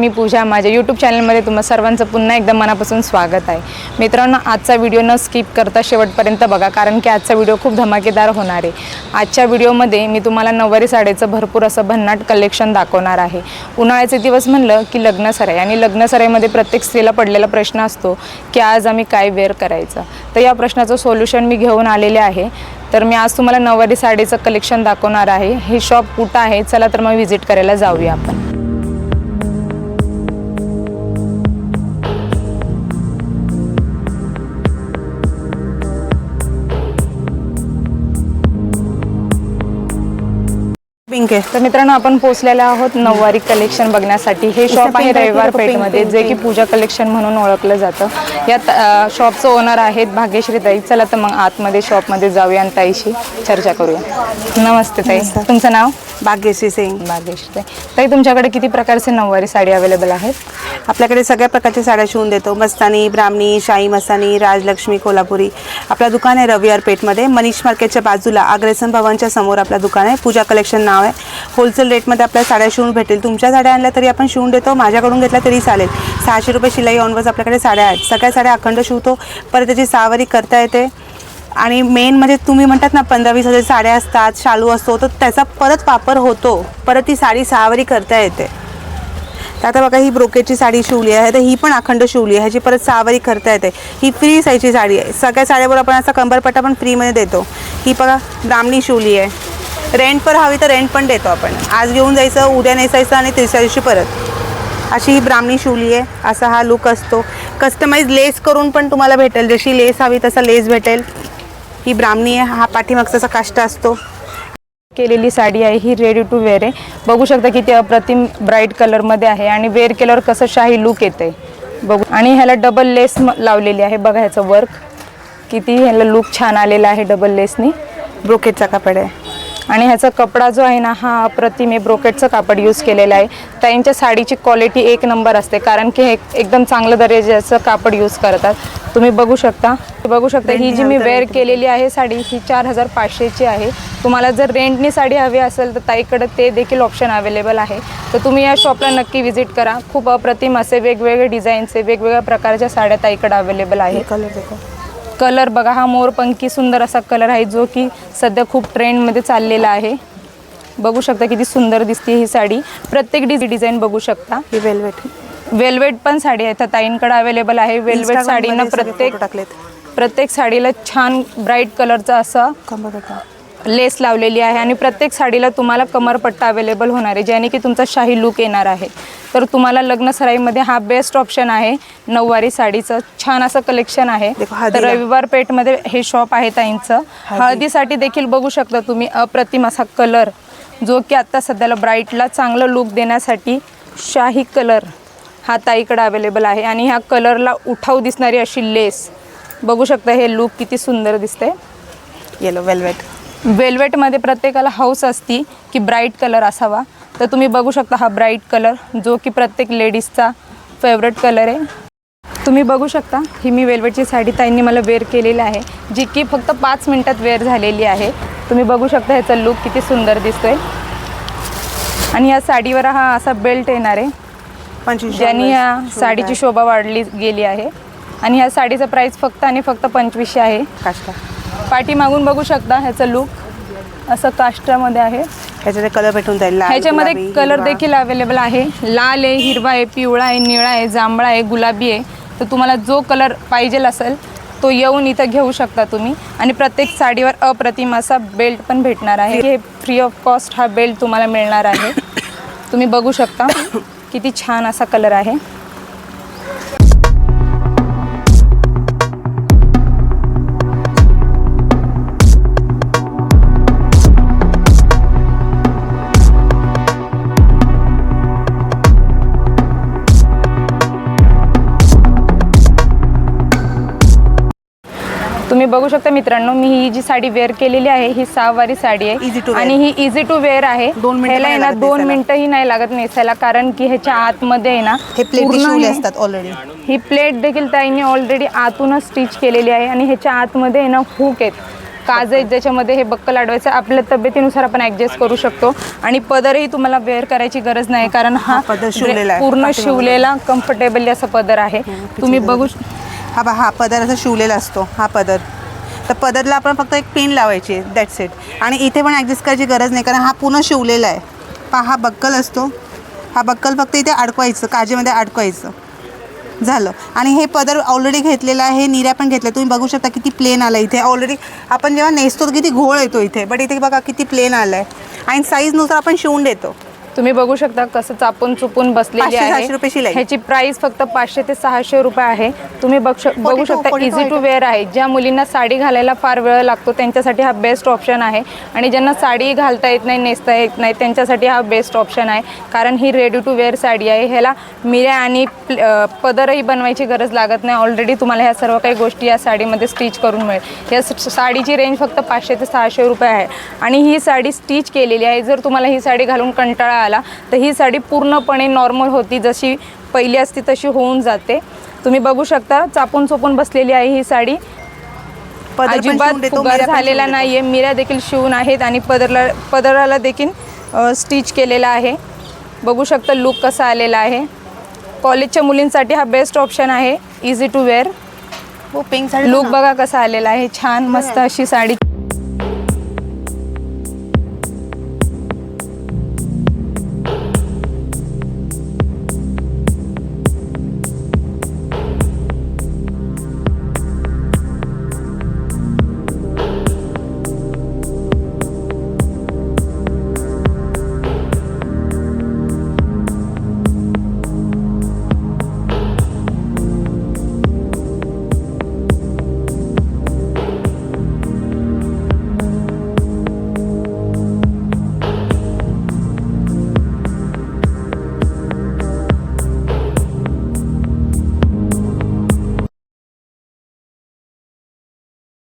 मी पूजा माझ्या यूट्यूब चॅनलमध्ये तुम्हा सर्वांचं पुन्हा एकदा मनापासून स्वागत आहे. मित्रांनो आजचा व्हिडिओ न स्किप करता शेवटपर्यंत बघा कारण की आजचा व्हिडिओ खूप धमाकेदार होणार आहे. आजच्या व्हिडिओमध्ये मी तुम्हाला नऊवारी साडीचं भरपूर असं भन्नाट कलेक्शन दाखवणार आहे. उन्हाळ्याचे दिवस म्हणलं की लग्नसराई आणि लग्नसराईमध्ये प्रत्येक स्त्रीला पडलेला प्रश्न असतो की आज आम्ही काय वेअर करायचं? तर या प्रश्नाचं सोल्युशन मी घेऊन आलेले आहे. तर मी आज तुम्हाला नऊवारी साडीचं कलेक्शन दाखवणार आहे. हे शॉप कुठं आहे? चला तर मग व्हिजिट करायला जाऊया आपण. पिंक. आहे तर मित्रांनो आपण पोहोचलेलो आहोत नऊवारी कलेक्शन बघण्यासाठी. हे शॉप आहे रविवार पेठमध्ये जे की. पूजा कलेक्शन म्हणून ओळखलं जातं. या शॉपचं ओनर आहेत भाग्यश्री ताई. चला तर मग आतमध्ये शॉपमध्ये जाऊया आणि ताईशी चर्चा करूया. नमस्ते ताई. तुमचं नाव? भाग्यश्री सिंग. भाग्यश्री ताई. ताई तुमच्याकडे किती प्रकारचे नऊवारी साडी अवेलेबल आहेत? आपल्याकडे सगळ्या प्रकारच्या साड्या शिवून देतो. मस्तानी ब्राह्मणी शाही मस्तानी राजलक्ष्मी कोल्हापुरी. आपलं दुकान आहे रविवार पेठमध्ये. मनीष मार्केटच्या बाजूला अग्रेसन भवनच्या समोर आपलं दुकान आहे. पूजा कलेक्शन नाव आहे. होलसेल रेटमध्ये आपल्याला साड्या शिवून भेटेल. तुमच्या साड्या आणल्या तरी आपण शिवून देतो माझ्याकडून घेतल्या तरी चालेल. सहाशे रुपये शिलाई ऑनवर्स आपल्याकडे साड्या आहेत. सगळ्या साड्या अखंड शिवतो परत त्याची सहावारी करता येते. आणि मेन म्हणजे तुम्ही म्हणतात ना पंधरा वीस हजार साड्या असतात शालू असतो तर त्याचा परत वापर होतो. परत ती साडी सहावारी करता येते. तर आता बघा ही ब्रोकेटची साडी शिवली आहे तर ही पण अखंड शिवली आहे ह्याची परत सहावारी करता येते. ही फ्री साईजची साडी आहे. सगळ्या साड्यावर आपण असा कंबरपट्टा पण फ्रीमध्ये देतो. ही बघा ब्राह्मणी शिवली आहे. रेंट पर हवी तर रेंट पण देतो आपण. आज घेऊन जायचं उद्या नेसायचं आणि तिसऱ्या दिवशी परत. अशी ही ब्राह्मणी शिवली आहे. असा हा लुक असतो. कस्टमाइज लेस करून पण तुम्हाला भेटेल. जशी लेस हवी तसा लेस भेटेल. ही ब्राह्मणी आहे. हा पाठीमागचा असा काष्ट असतो. केलेली साडी आहे. ही रेडी टू वेअर आहे. बघू शकता किती अप्रतिम ब्राईट कलरमध्ये आहे आणि वेअर केल्यावर कसं शाही लुक येते. बघू. आणि ह्याला डबल लेस म- लावलेली आहे. बघा ह्याचं वर्क किती ह्याला लुक छान आलेला आहे डबल लेसनी ब्रोकेटचा कापड आहे. आणि ह्याचा कपडा जो आहे ना हा अप्रतिम आहे. ब्रोकेटचं कापड यूज केलेलं आहे. त्यांच्या साडीची क्वालिटी एक नंबर असते. कारण की हे एकदम चांगलं दर्जाचं कापड यूज करतात. तुम्ही बघू शकता. बघू शकता ही जी मी वेअर केलेली आहे साडी ही चार हजार पाचशेची आहे. तुम्हाला जर रेंटनी साडी हवी असेल तर ताईकडे ते देखील ऑप्शन अवेलेबल आहे. तर तुम्ही या शॉपला नक्की व्हिजिट करा. खूप अप्रतिम असे वेगवेगळे डिझाईनचे वेगवेगळ्या प्रकारच्या साड्या ताईकडे अवेलेबल आहे कलर देखो. कलर बघा हा मोरपंखी सुंदर असा कलर आहे जो की सध्या खूप ट्रेंडमध्ये चाललेला आहे. बघू शकता किती सुंदर दिसते ही साडी. प्रत्येक डिझ डिझाईन बघू शकता. ही वेलवेट वेल्वेट पण साडी आहे. तर ताईंकडे अवेलेबल आहे. वेल्वेट साडीनं प्रत्येक टाकलेत. प्रत्येक साडीला छान ब्राईट कलरचा असा लेस लावलेली आहे आणि प्रत्येक साडीला तुम्हाला कमरपट्टा अवेलेबल होणार आहे ज्याने की तुमचा शाही लुक येणार आहे. तर तुम्हाला लग्न सराईमध्ये हा बेस्ट ऑप्शन आहे. नऊवारी साडीचं छान असं कलेक्शन आहे. तर. रविवार पेठमध्ये हे शॉप आहे ताईंचं. हळदीसाठी देखील बघू शकता तुम्ही अप्रतिम असा कलर जो की आत्ता सध्याला ब्राईटला चांगलं लुक देण्यासाठी शाही कलर हा ताईकडे अवेलेबल आहे. आणि ह्या कलरला उठाव दिसणारी अशी लेस बघू शकता हे लुक किती सुंदर दिसते येलो वेलवेट वेल्वेटमध्ये प्रत्येकाला हौस असती की ब्राईट कलर असावा. तर तुम्ही बघू शकता हा ब्राईट कलर जो की प्रत्येक लेडीजचा फेवरेट कलर आहे. तुम्ही बघू शकता ही मी वेल्वेटची साडी ताईंनी मला वेअर केलेली आहे जी की फक्त पाच मिनटात वेअर झालेली आहे. तुम्ही बघू शकता ह्याचा लुक किती सुंदर दिसतोय. आणि या साडीवर हा असा बेल्ट येणार आहे ज्यांनी या साडीची शोभा वाढली गेली आहे. आणि ह्या साडीचं प्राईस फक्त आणि फक्त पंचवीसशे आहे. काष्टा. पाठीमागून बघू शकता ह्याचं लुक असं काष्टामध्ये आहे. ह्याच्यात कलर भेटून जाईल. ह्याच्यामध्ये कलर. देखील अवेलेबल आहे. लाल आहे हिरवा आहे पिवळा आहे निळा आहे जांभळा आहे गुलाबी आहे. तर तुम्हाला जो कलर पाहिजे असेल तो येऊन इथं घेऊ शकता तुम्ही. आणि प्रत्येक साडीवर अप्रतिम असा बेल्ट पण भेटणार आहे. हे फ्री ऑफ कॉस्ट हा बेल्ट तुम्हाला मिळणार आहे. तुम्ही बघू शकता. किती छान असा कलर आहे. तुम्ही बघू शकता मित्रांनो मी ही जी साडी वेअर केलेली आहे ही सहावारी साडी Easy आहे wear. आणि ही इझी टू वेअर आहे. दोन मिनिटं ह्याला नाही आहे ना लागत दोन नेसायला. मिनिटंही नाही लागत नेसायला कारण की ह्याच्या आतमध्ये आहे ना हे प्लेट पूर्ण शिवले हे- असतात ऑलरेडी ही प्लेट देखील ताईने ऑलरेडी आतूनच स्टिच केलेली आहे. आणि ह्याच्या आतमध्ये आहे ना हुक आहेत. काज आहेत ज्याच्यामध्ये हे बक्कल अडवायचं आपल्या तब्येतीनुसार आपण ॲडजस्ट करू शकतो. आणि पदरही तुम्हाला वेअर करायची गरज नाही कारण हा हा पदर शिवलेला आहे. पूर्ण. शिवलेला कम्फर्टेबल असा पदर आहे. तुम्ही बघू श- हा बा हा पदर असा शिवलेला असतो हा पदर. तर पदरला आपण फक्त एक पिन लावायची दॅट्स इट आणि इथे पण ॲडजस्ट करायची गरज नाही कारण हा पूर्ण शिवलेला आहे. पहा हा बक्कल असतो. हा बक्कल फक्त इथे अडकवायचं काजेमध्ये अडकवायचं. झालं. आणि हे पदर ऑलरेडी घेतलेलं आहे निऱ्या पण घेतलं तुम्ही बघू शकता किती प्लेन आलं इथे. ऑलरेडी आपण जेव्हा नेसतो किती घोळ येतो इथे. बट इथे बघा किती प्लेन आलं आहे आणि साईजनुसार आपण शिवून देतो. तुम्ही बघू शकता कसं चापून चुपून बसलेली पाचशे, आहे. ह्याची प्राइस फक्त पाचशे ते सहाशे रुपये आहे. तुम्ही बघ शक- बघू 42, शकता 42 इझी टू वेअर आहे. ज्या मुलींना साडी घालायला फार वेळ लागतो त्यांच्यासाठी हा बेस्ट ऑप्शन आहे. आणि ज्यांना साडी घालता येत नाही नेसता येत नाही त्यांच्यासाठी हा बेस्ट ऑप्शन आहे. कारण ही रेडी टू वेअर साडी आहे. ह्याला मिऱ्या आणि प्ल- अ, पदरही बनवायची गरज लागत नाही. ऑलरेडी तुम्हाला ह्या सर्व काही गोष्टी या साडीमध्ये स्टिच करून मिळेल. या स- साडीची रेंज फक्त पाचशे ते सहाशे रुपये आहे. आणि ही साडी स्टिच केलेली आहे. जर तुम्हाला ही साडी घालून कंटाळा आला तर ही साडी पूर्णपणे नॉर्मल होती. जशी पहिली असती तशी होऊन जाते. तुम्ही बघू शकता चापून चोपून बसलेली आहे ही साडी. अजिबात फुगार झालेला. नाहीये. मिऱ्या देखील शिवून आहेत आणि पदरला पदराला देखील स्टिच केलेला आहे. बघू शकता लुक कसा आलेला आहे. कॉलेजच्या मुलींसाठी हा बेस्ट ऑप्शन आहे. इझी टू वेअर लुक बघा. कसा आलेला आहे. छान मस्त अशी साडी.